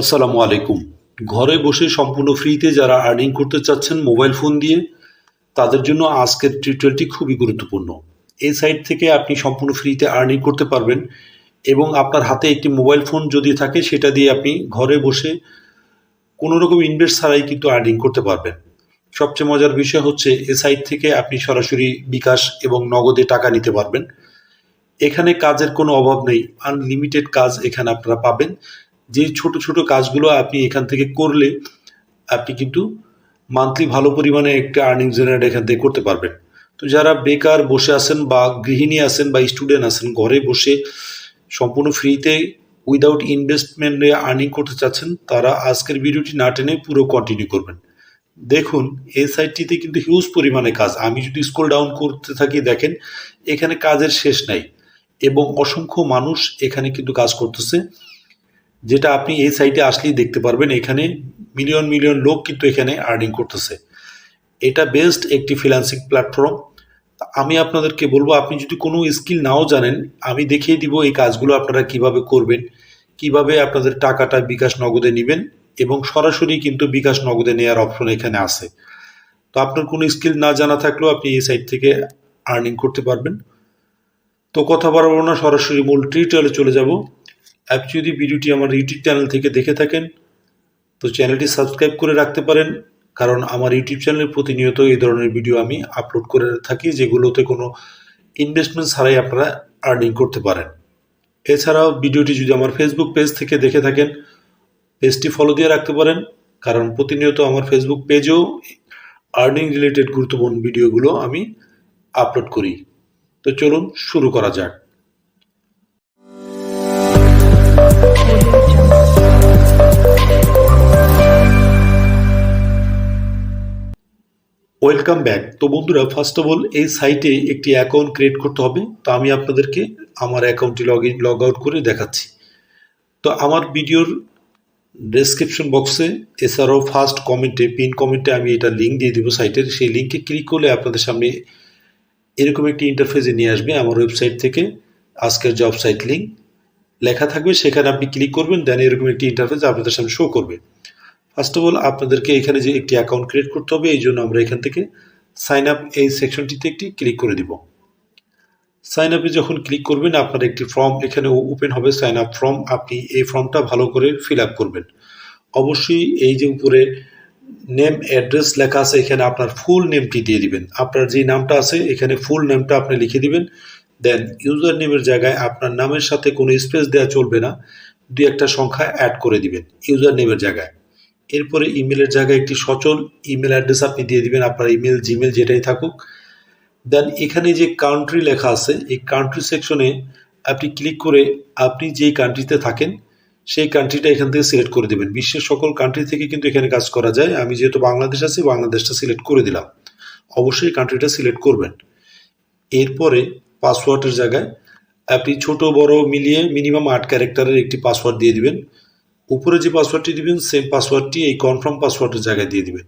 আসসালামু আলাইকুম। ঘরে বসে সম্পূর্ণ ফ্রিতে যারা আর্নিং করতে চাচ্ছেন মোবাইল ফোন দিয়ে, তাদের জন্য আজকের টিউটোরিয়ালটি খুবই গুরুত্বপূর্ণ। এই সাইট থেকে আপনি সম্পূর্ণ ফ্রিতে আর্নিং করতে পারবেন এবং আপনার হাতে একটি মোবাইল ফোন যদি থাকে, সেটা দিয়ে আপনি ঘরে বসে কোনো রকম ইনভেস্ট ছাড়াই কিন্তু আর্নিং করতে পারবেন। সবচেয়ে মজার বিষয় হচ্ছে এ সাইট থেকে আপনি সরাসরি বিকাশ এবং নগদে টাকা নিতে পারবেন। এখানে কাজের কোনো অভাব নেই। আনলিমিটেড কাজ এখানে আপনারা পাবেন। যে ছোট ছোট কাজগুলো আপনি এখান থেকে করলে আপনি কিন্তু মান্থলি ভালো পরিমাণে একটা আর্নিং জেনারেট এখান থেকে করতে পারবেন। তো যারা বেকার বসে আছেন বা গৃহিণী আছেন বা স্টুডেন্ট আছেন, ঘরে বসে সম্পূর্ণ ফ্রিতে উইদাউট ইনভেস্টমেন্টে আর্নিং করতে চাচ্ছেন, তারা আজকের ভিডিওটি না টেনে পুরো কন্টিনিউ করবেন। দেখুন, এই সাইটটিতে কিন্তু হিউজ পরিমাণে কাজ। আমি যদি স্কুল ডাউন করতে থাকি, দেখেন, এখানে কাজের শেষ নাই এবং অসংখ্য মানুষ এখানে কিন্তু কাজ করতেছে। যেটা আপনি এই সাইটে আসলেই দেখতে পারবেন, এখানে মিলিয়ন মিলিয়ন লোক কিন্তু এখানে আর্নিং করতেছে। এটা বেস্ট একটি ফ্রিল্যান্সিং প্ল্যাটফর্ম আমি আপনাদেরকে বলব, আপনি যদি কোনো স্কিল নাও জানেন, আমি দেখিয়ে দিব এই কাজগুলো আপনারা কীভাবে করবেন, কীভাবে আপনাদের টাকাটা বিকাশ নগদে নেবেন এবং সরাসরি কিন্তু বিকাশ নগদে নেওয়ার অপশন এখানে আছে। তো আপনার কোনো স্কিল না জানা থাকলেও আপনি এই সাইট থেকে আর্নিং করতে পারবেন। তো কথা বাড়াবো না, সরাসরি মূল টিউটোরিয়ালে চলে যাব। আপনি যদি ভিডিওটি আমার ইউটিউব চ্যানেল থেকে দেখে থাকেন, তো চ্যানেলটি সাবস্ক্রাইব করে রাখতে পারেন, কারণ আমার ইউটিউব চ্যানেলে প্রতিনিয়ত এই ধরনের ভিডিও আমি আপলোড করে থাকি, যেগুলোতে কোনো ইনভেস্টমেন্ট ছাড়াই আপনারা আর্নিং করতে পারেন। এছাড়াও ভিডিওটি যদি আমার ফেসবুক পেজ থেকে দেখে থাকেন পেজটি ফলো দিয়ে রাখতে পারেন, কারণ প্রতিনিয়ত আমার ফেসবুক পেজেও আর্নিং রিলেটেড গুরুত্বপূর্ণ ভিডিওগুলো আমি আপলোড করি। তো চলুন শুরু করা যাক। ওয়েলকাম ব্যাক তো বন্ধুরা ফার্স্ট অফ অল এই সাইটে একটি অ্যাকাউন্ট ক্রিয়েট করতে হবে। তো আমি আপনাদেরকে আমার অ্যাকাউন্টটি লগ ইন লগ আউট করে দেখাচ্ছি। তো আমার ভিডিওর ডেসক্রিপশন বক্সে এছাড়াও ফার্স্ট কমেন্টে পিন কমেন্টে আমি এটা লিঙ্ক দিয়ে দেবো সাইটের সেই লিঙ্কে ক্লিক করলে আপনাদের সামনে এরকম একটি ইন্টারফেসে নিয়ে আসবে আমার ওয়েবসাইট থেকে। আজকের জব সাইট লিঙ্ক লেখা থাকবে, সেখানে আপনি ক্লিক করবেন দেন এরকম একটি ইন্টারফেস আপনাদের সামনে শো করবে। ফার্স্ট অফ অল আপনাদেরকে এখানে যে একটি অ্যাকাউন্ট ক্রিয়েট করতে হবে, এই জন্য আমরা এখান থেকে সাইন আপ এই সেকশনটিতে একটি ক্লিক করে দিব। সাইন আপে যখন ক্লিক করবেন, আপনার একটি ফর্ম এখানে ওপেন হবে। সাইন আপ ফর্ম আপনি এই ফর্মটা ভালো করে ফিল আপ করবেন। অবশ্যই এই যে উপরে নেম অ্যাড্রেস লেখা আছে, এখানে আপনার ফুল নেমটি দিয়ে দিবেন। আপনার যে নামটা আছে, এখানে ফুল নেমটা আপনি লিখে দিবেন। দেন ইউজার নেমের জায়গায় আপনার নামের সাথে কোনো স্পেস দেওয়া চলবে না। দুই একটা সংখ্যা অ্যাড করে দিবেন ইউজার নেমের জায়গায়। এরপরে ইমেলের জায়গায় একটি সচল ইমেল অ্যাড্রেস আপনি দিয়ে দিবেন, আপনার ইমেল, জিমেল যেটাই থাকুক। দেন এখানে যে কান্ট্রি লেখা আছে, এই কান্ট্রি সেকশনে আপনি ক্লিক করে আপনি যেই কান্ট্রিতে থাকেন, সেই কান্ট্রিটা এখান থেকে সিলেক্ট করে দেবেন। বিশ্বের সকল কান্ট্রি থেকে কিন্তু এখানে কাজ করা যায়। আমি যেহেতু বাংলাদেশ আছি, বাংলাদেশটা সিলেক্ট করে দিলাম। অবশ্যই কান্ট্রিটা সিলেক্ট করবেন। এরপরে পাসওয়ার্ডের জায়গায় আপনি ছোট, বড় মিলিয়ে মিনিমাম আট ক্যারেক্টারের একটি পাসওয়ার্ড দিয়ে দিবেন। উপরে যে পাসওয়ার্ডটি দিবেন সেম পাসওয়ার্ডটি এই কনফার্ম পাসওয়ার্ডের জায়গায় দিয়ে দিবেন।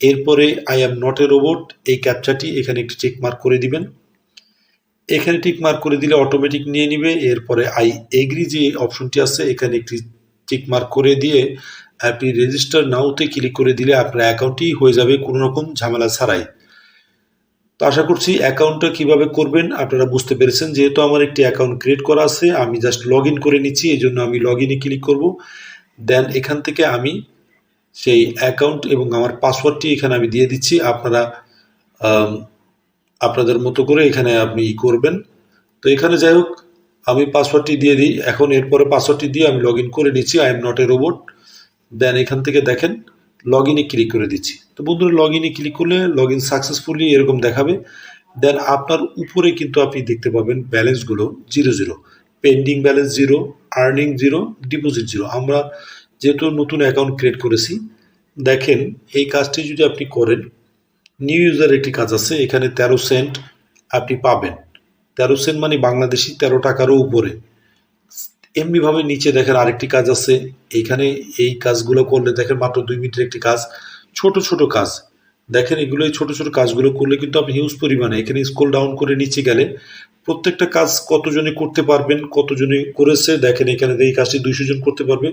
এরপরে I am not a robot এই ক্যাপচাটি এখানে একটি চেক মার্ক করে দিবেন। এখানে টিক মার্ক করে দিলে অটোমেটিক নিয়ে নিবে। এরপরে আই এগ্রি যে অপশনটি আছে, এখানে একটি টিক মার্ক করে দিয়ে আপনি রেজিস্টার নাওতে ক্লিক করে দিলে আপনার অ্যাকাউন্টটি হয়ে যাবে কোনো রকম ঝামেলা ছাড়াই। তো আশা করছি অ্যাকাউন্টটা কীভাবে করবেন আপনারা বুঝতে পেরেছেন। যেহেতু আমার একটি অ্যাকাউন্ট ক্রিয়েট করা আছে, আমি জাস্ট লগ করে নিচ্ছি এই জন্য আমি লগ ইনে ক্লিক করব। দেন এখান থেকে আমি সেই অ্যাকাউন্ট এবং আমার পাসওয়ার্ডটি এখানে আমি দিয়ে দিচ্ছি। আপনারা আপনাদের মতো করে এখানে আপনি করবেন। তো এখানে যাই হোক, আমি পাসওয়ার্ডটি দিয়ে দিই। এখন এরপরে পাসওয়ার্ডটি দিয়ে আমি লগ করে নিচ্ছি। I am not a robot then এখান থেকে দেখেন লগ ইনে ক্লিক করে দিচ্ছি। তো বন্ধুরা লগ ইনে ক্লিক করলে লগ ইন সাকসেসফুলি এরকম দেখাবে। দেন আপনার উপরে কিন্তু আপনি দেখতে পাবেন ব্যালেন্সগুলো zero zero pending balance zero earning zero deposit zero আমরা যেহেতু নতুন অ্যাকাউন্ট ক্রিয়েট করেছি, দেখেন এই কাজটি যদি আপনি করেন নিউ ইউজার একটি কাজ আছে, এখানে তেরো সেন্ট আপনি পাবেন। তেরো সেন্ট মানে বাংলাদেশি তেরো টাকারও উপরে। এমনিভাবে নিচে দেখেন আরেকটি কাজ আছে। এইখানে এই কাজগুলো করলে দেখেন মাত্র দুই মিনিটের একটি কাজ। ছোট ছোট কাজ। দেখেন এগুলো এই ছোট ছোট কাজগুলো করলে কিন্তু আপনি হিউজ পরিমাণে এখানে স্কুল ডাউন করে নিচে গেলে প্রত্যেকটা কাজ কতজনে করতে পারবেন, কতজনে করেছে, দেখেন এখানে এই কাজটি দুইশো জন করতে পারবে।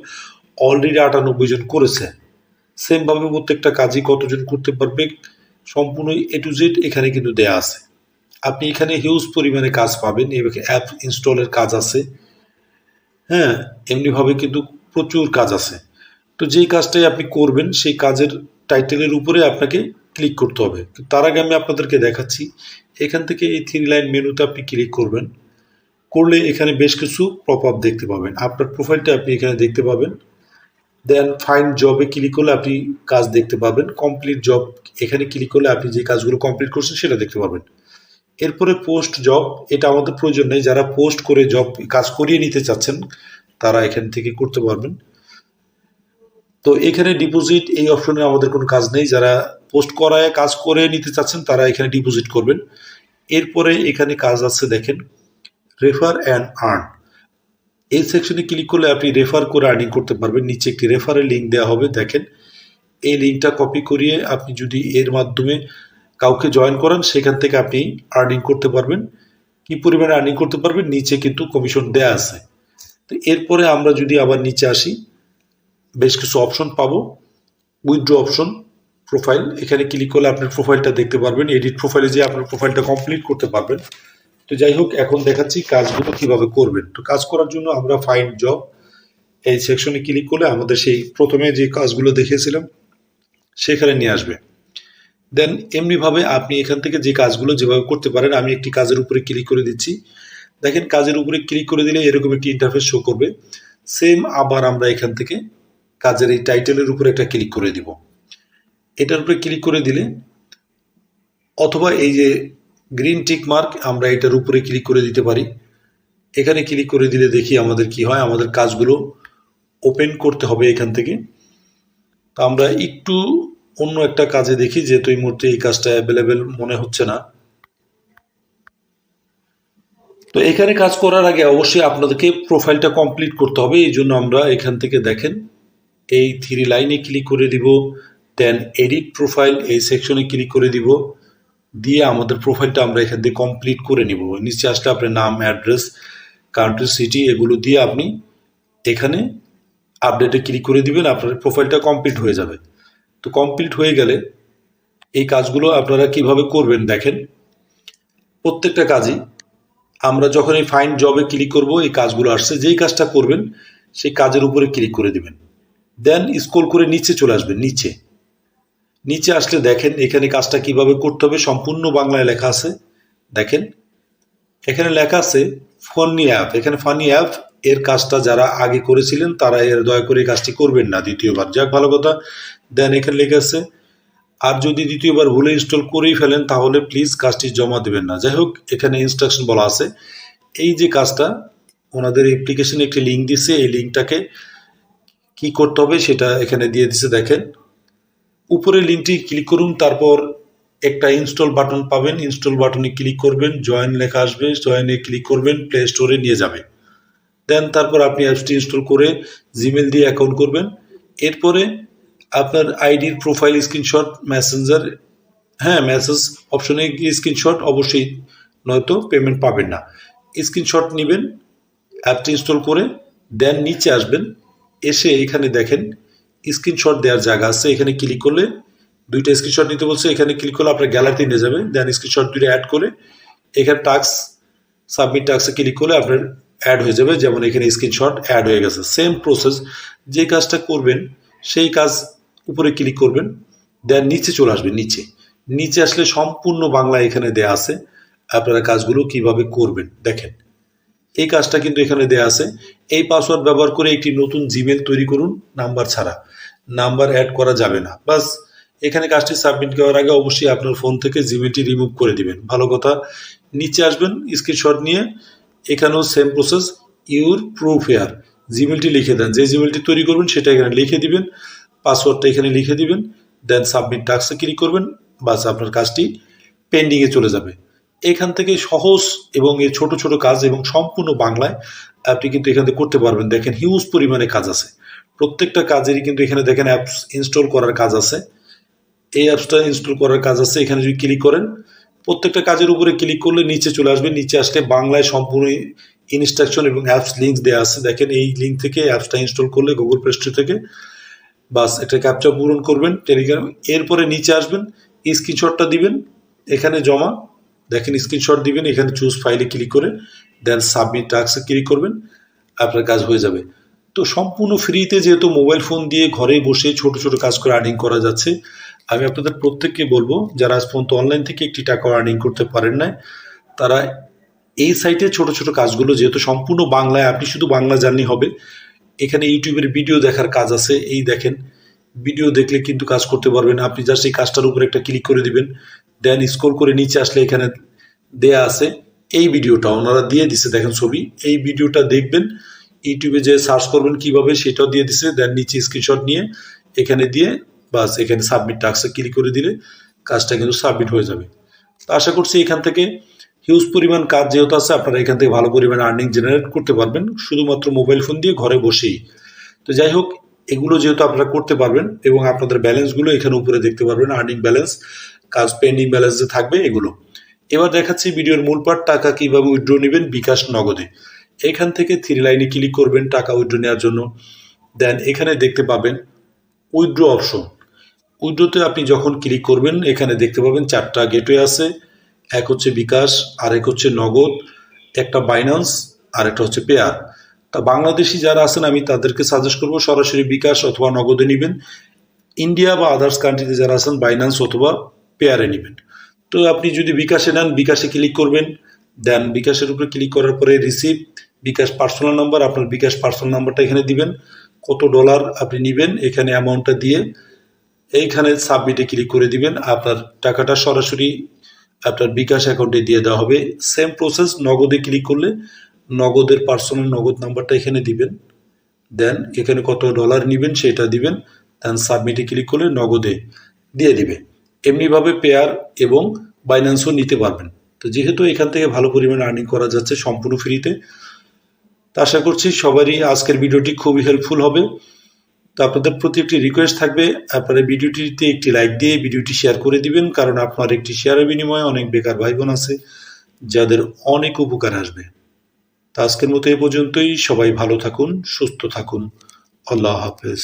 অলরেডি আটানব্বই জন করেছে। সেমভাবে প্রত্যেকটা কাজই কতজন করতে পারবে, সম্পূর্ণ এ টু জেড এখানে কিন্তু দেয়া আছে। আপনি এখানে হিউজ পরিমাণে কাজ পাবেন। এবং অ্যাপ ইনস্টলের কাজ আছে। হ্যাঁ এমনিভাবে কিন্তু প্রচুর কাজ আছে। তো যেই কাজটাই আপনি করবেন, সেই কাজের টাইটেলের উপরে আপনাকে ক্লিক করতে হবে। তার আগে আমি আপনাদেরকে দেখাচ্ছি, এখান থেকে এই থ্রি লাইন মেনুতে আপনি ক্লিক করবেন। করলে এখানে বেশ কিছু পপ আপ দেখতে পাবেন। আপনার প্রোফাইলটা আপনি এখানে দেখতে পাবেন। দেন ফাইন্ড জবে ক্লিক করলে আপনি কাজ দেখতে পাবেন। কমপ্লিট জব এখানে ক্লিক করলে আপনি যে কাজগুলো কমপ্লিট করছেন সেটা দেখতে পাবেন। এরপরে পোস্ট জব এটা আমাদের প্রয়োজন নেই। যারা পোস্ট করে জব কাজ করিয়ে নিতে চাচ্ছেন, তারা এখান থেকে করতে পারবেন। তো এখানে ডিপোজিট এই অপশনে আমাদের কোনো কাজ নেই। যারা পোস্ট করায় কাজ করে নিতে চাচ্ছেন, তারা এখানে ডিপোজিট করবেন। এরপরে এখানে কাজ আছে, দেখেন রেফার অ্যান্ড আর্ন এই সেকশনে ক্লিক করলে আপনি রেফার করে আর্নিং করতে পারবেন। নিচে একটি রেফারের লিঙ্ক দেওয়া হবে, দেখেন। এই লিঙ্কটা কপি করিয়ে আপনি যদি এর মাধ্যমে কাউকে জয়েন করান, সেখান থেকে আপনি আর্নিং করতে পারবেন। কি পরিমাণে আর্নিং করতে পারবেন, নিচে কিন্তু কমিশন দেয়া আছে। তো এরপরে আমরা যদি আবার নিচে আসি, বেশ কিছু অপশন পাবো। উইথড্র অপশন প্রোফাইল এখানে ক্লিক করলে আপনার প্রোফাইলটা দেখতে পারবেন এডিট প্রোফাইলে যে আপনার প্রোফাইলটা কমপ্লিট করতে পারবেন। তো যাই হোক, এখন দেখাচ্ছি কাজগুলো কীভাবে করবেন। তো কাজ করার জন্য আমরা ফাইন্ড জব এই সেকশনে ক্লিক করলে আমাদের সেই প্রথমে যে কাজগুলো দেখেছিলাম সেখানে নিয়ে আসবে। দেন এমনিভাবে আপনি এখান থেকে যে কাজগুলো যেভাবে করতে পারেন, আমি একটি কাজের উপরে ক্লিক করে দিচ্ছি। দেখেন কাজের উপরে ক্লিক করে দিলে এরকম একটি ইন্টারফেস শো করবে। সেম আবার আমরা এখান থেকে কাজের এই টাইটেলের উপরে একটা ক্লিক করে দিব। এটার উপরে ক্লিক করে দিলে অথবা এই যে গ্রিন টিক মার্ক আমরা এটার উপরে ক্লিক করে দিতে পারি। এখানে ক্লিক করে দিলে দেখি আমাদের কি হয়, আমাদের কাজগুলো ওপেন করতে হবে এখান থেকে। তো আমরা একটু অন্য একটা কাজে দেখি যেহেতু এই মুহূর্তে এই কাজটা অ্যাভেলেবেল মনে হচ্ছে না। তো এখানে কাজ করার আগে অবশ্যই আপনাদেরকে প্রোফাইলটা কমপ্লিট করতে হবে, এই জন্য আমরা এখান থেকে দেখেন, এই থ্রি লাইনে ক্লিক করে দিব দেন এডিট প্রোফাইল এই সেকশনে ক্লিক করে দিব, দিয়ে আমাদের প্রোফাইলটা আমরা এখান থেকে কমপ্লিট করে নিব। নিচে আসলে আপনার নাম অ্যাড্রেস কান্ট্রি সিটি এগুলো দিয়ে আপনি এখানে আপডেটে ক্লিক করে দিবেন, আপনার প্রোফাইলটা কমপ্লিট হয়ে যাবে। তো কমপ্লিট হয়ে গেলে এই কাজগুলো আপনারা কীভাবে করবেন দেখেন। প্রত্যেকটা কাজই আমরা যখন এই ফাইন জবে ক্লিক করব, এই কাজগুলো আসছে, যেই কাজটা করবেন, সেই কাজের উপরে ক্লিক করে দিবেন। দেন স্ক্রল করে নিচে চলে আসবেন, নিচে। নিচে আসলে দেখেন এখানে কাজটা কীভাবে করতে হবে, সম্পূর্ণ বাংলায় লেখা আছে। দেখেন, এখানে লেখা আছে ফানি অ্যাপ এখানে ফানি অ্যাপ এর কাজটা যারা আগে করেছিলেন, তারা এর দয়া করে কাজটি করবেন না। দ্বিতীয়বার। যাক, ভালো কথা। দেন এখানে লেখা আছে, আর যদি দ্বিতীয়বার ভুলে ইনস্টল করেই ফেলেন, তাহলে প্লিজ কাজটি জমা দেবেন না। যাই হোক, এখানে ইনস্ট্রাকশন বলা আছে, এই যে কাজটা, ওনাদের অ্যাপ্লিকেশনে একটি লিঙ্ক দিছে, এই লিঙ্কটাকে কি করতে হবে সেটা এখানে দিয়ে দিছে, দেখেন। উপরে লিঙ্কটি ক্লিক করুন, তারপর একটা ইনস্টল বাটন পাবেন। ইনস্টল বাটনে ক্লিক করবেন জয়েন লেখা আসবে জয়েনে ক্লিক করবেন প্লে স্টোরে নিয়ে যাবে। দেন তারপর আপনি অ্যাপসটি ইনস্টল করে জিমেল দিয়ে অ্যাকাউন্ট করবেন। এরপরে আপনার আইডির প্রোফাইল স্ক্রিনশট মেসেঞ্জার হ্যাঁ মেসেজ অপশনে গিয়ে স্ক্রিনশট অবশ্যই নয়তো পেমেন্ট পাবেন না। স্ক্রিনশট নেবেন, অ্যাপটি ইনস্টল করে দেন নিচে আসবেন, এসে এখানে দেখেন স্ক্রিনশট দেওয়ার জায়গা আছে। এখানে ক্লিক করলে দুইটা স্ক্রিনশট নিতে বলছে, এখানে ক্লিক করলে আপনার গ্যালারিতে নিয়ে যাবে। দেন স্ক্রিনশট দুইটা অ্যাড করে, এখানে টাক্স সাবমিট টাক্সে ক্লিক করলে আপনার অ্যাড হয়ে যাবে, যেমন এখানে স্ক্রিনশট অ্যাড হয়ে গেছে। সেম প্রসেস যে কাজটা করবেন, সেই কাজ উপরে ক্লিক করবেন দেন নিচে চলে আসবে, নিচে। নিচে আসলে সম্পূর্ণ বাংলা এখানে দেয়া আছে, আপনারা কাজগুলো কীভাবে করবেন, দেখেন। এই কাজটা কিন্তু এখানে দেয়া আছে। এই পাসওয়ার্ড ব্যবহার করে একটি নতুন জিমেল তৈরি করুন নাম্বার ছাড়া। নাম্বার অ্যাড করা যাবে না। বাস, এখানে কাজটি সাবমিট করার আগে অবশ্যই আপনার ফোন থেকে জিমেলটি রিমুভ করে দিবেন। ভালো কথা, নিচে আসবেন স্ক্রিনশট নিয়ে এখানেও same process your proof here জিমেলটি লিখে দেন। যে জিমেলটি তৈরি করবেন, সেটা এখানে লিখে দিবেন। পাসওয়ার্ডটা এখানে লিখে দিবেন। দেন সাবমিট টাক্সে ক্লিক করবেন। বাস আপনার কাজটি পেন্ডিংয়ে চলে যাবে। এখান থেকে সহজ এবং এই ছোট ছোট কাজ এবং সম্পূর্ণ বাংলায় আপনি কিন্তু এখান করতে পারবেন। দেখেন হিউজ পরিমাণে কাজ আছে। প্রত্যেকটা কাজেরই কিন্তু এখানে দেখেন অ্যাপস ইনস্টল করার কাজ আছে। এই অ্যাপসটা ইনস্টল করার কাজ আছে। এখানে যদি ক্লিক করেন প্রত্যেকটা কাজের উপরে ক্লিক করলে নিচে চলে আসবে। নিচে আসলে বাংলায় সম্পূর্ণ ইনস্ট্রাকশন এবং অ্যাপস লিঙ্ক দেওয়া আছে। দেখেন এই লিঙ্ক থেকে অ্যাপসটা ইনস্টল করলে গুগল প্লে স্টোর থেকে বাস একটা ক্যাপচা পূরণ করবেন টেলিগ্রাম এরপরে নিচে আসবেন স্ক্রিনশটটা দিবেন, এখানে জমা। দেখেন স্ক্রিনশট দিবেন, এখানে চুজ ফাইলে ক্লিক করে দেন সাবমিট টাস্কে ক্লিক করবেন, আপনার কাজ হয়ে যাবে। তো সম্পূর্ণ ফ্রিতে যেহেতু মোবাইল ফোন দিয়ে ঘরে বসে ছোট ছোট কাজ করে আর্নিং করা যাচ্ছে, আমি আপনাদের প্রত্যেককে বলব, যারা আজ পর্যন্ত অনলাইন থেকে একটি টাকা আর্নিং করতে পারেন না তারা এই সাইটে ছোট ছোট কাজগুলো, যেহেতু সম্পূর্ণ বাংলায়, আপনি শুধু বাংলা জানলেই হবে, এখানে ইউটিউবের ভিডিও দেখার কাজ আছে, এই দেখেন ভিডিও দেখলে কিন্তু কাজ করতে পারবেন, আপনি জাস্ট এই কাজটার উপর একটা ক্লিক করে দিবেন দেন স্ক্রল করে নিচে আসলে এখানে দেয়া আছে, এই ভিডিওটা ওনারা দিয়ে দিছে, দেখেন ছবি, এই ভিডিওটা দেখবেন ইউটিউবে যে সার্চ করবেন কীভাবে সেটাও দিয়ে দিছে দেন নিচে স্ক্রিনশট নিয়ে এখানে দিয়ে বাস এখানে সাবমিট টাস্কে ক্লিক করে দিলে কাজটা কিন্তু সাবমিট হয়ে যাবে। তো আশা করছি এখান থেকে হিউজ পরিমাণ কাজ যেহেতু আছে, আপনারা এখান থেকে ভালো পরিমাণ আর্নিং জেনারেট করতে পারবেন, শুধুমাত্র মোবাইল ফোন দিয়ে ঘরে বসেই। তো যাই হোক, এগুলো যেহেতু আপনারা করতে পারবেন এবং আপনাদের ব্যালেন্সগুলো এখানে উপরে দেখতে পারবেন আর্নিং ব্যালেন্স কাজ পেন্ডিং ব্যালেন্স যে থাকবে এগুলো। এবার দেখাচ্ছি ভিডিওর মূল পার্ট টাকা কীভাবে উইথড্র নেবেন বিকাশ নগদে। এখান থেকে থ্রি লাইনে ক্লিক করবেন টাকা উইথড্র নেওয়ার জন্য। দেন এখানে দেখতে পাবেন উইথড্র অপশন উইথড্রোতে আপনি যখন ক্লিক করবেন, এখানে দেখতে পাবেন চারটা গেটওয়ে আছে। এক হচ্ছে বিকাশ আর এক হচ্ছে নগদ, একটা বাইন্যান্স আর একটা হচ্ছে পেয়ার তা বাংলাদেশি যারা আছেন, আমি তাদেরকে সাজেস্ট করব সরাসরি বিকাশ অথবা নগদে নেবেন। ইন্ডিয়া বা আদার্স কান্ট্রিতে যারা আছেন বাইন্যান্স অথবা পেয়ারে নেবেন। তো আপনি যদি বিকাশে নেন, বিকাশে ক্লিক করবেন। দেন বিকাশের উপরে ক্লিক করার পরে রিসিভ বিকাশ পার্সোনাল নাম্বার, আপনার বিকাশ পার্সোনাল নাম্বারটা এখানে দিবেন। কত ডলার আপনি নেবেন এখানে অ্যামাউন্টটা দিয়ে। এইখানে সাবমিটে ক্লিক করে দিবেন, আপনার টাকাটা সরাসরি আপনার বিকাশ অ্যাকাউন্টে দিয়ে দেওয়া হবে। সেম প্রসেস, নগদে ক্লিক করলে নগদের পার্সোনাল নগদ নাম্বারটা এখানে দিবেন। দেন এখানে কত ডলার নেবেন সেটা দিবেন। দেন সাবমিটে ক্লিক করলে নগদে দিয়ে দিবে। এমনিভাবে পেয়ার এবং বাইন্যান্সও নিতে পারবেন। তো যেহেতু এখান থেকে ভালো পরিমাণে আর্নিং করা যাচ্ছে সম্পূর্ণ ফ্রিতে তা আশা করছি সবারই আজকের ভিডিওটি খুবই হেল্পফুল হবে। তো আপনাদের প্রতি একটি রিকোয়েস্ট থাকবে, আপনারা ভিডিওটিতে একটি লাইক দিয়ে ভিডিওটি শেয়ার করে দিবেন, কারণ আপনার একটি শেয়ারের বিনিময়ে অনেক বেকার ভাই বোন আছে, যাদের অনেক উপকার আসবে। তা আজকের মতো এ পর্যন্তই, সবাই ভালো থাকুন, সুস্থ থাকুন। আল্লাহ হাফেজ।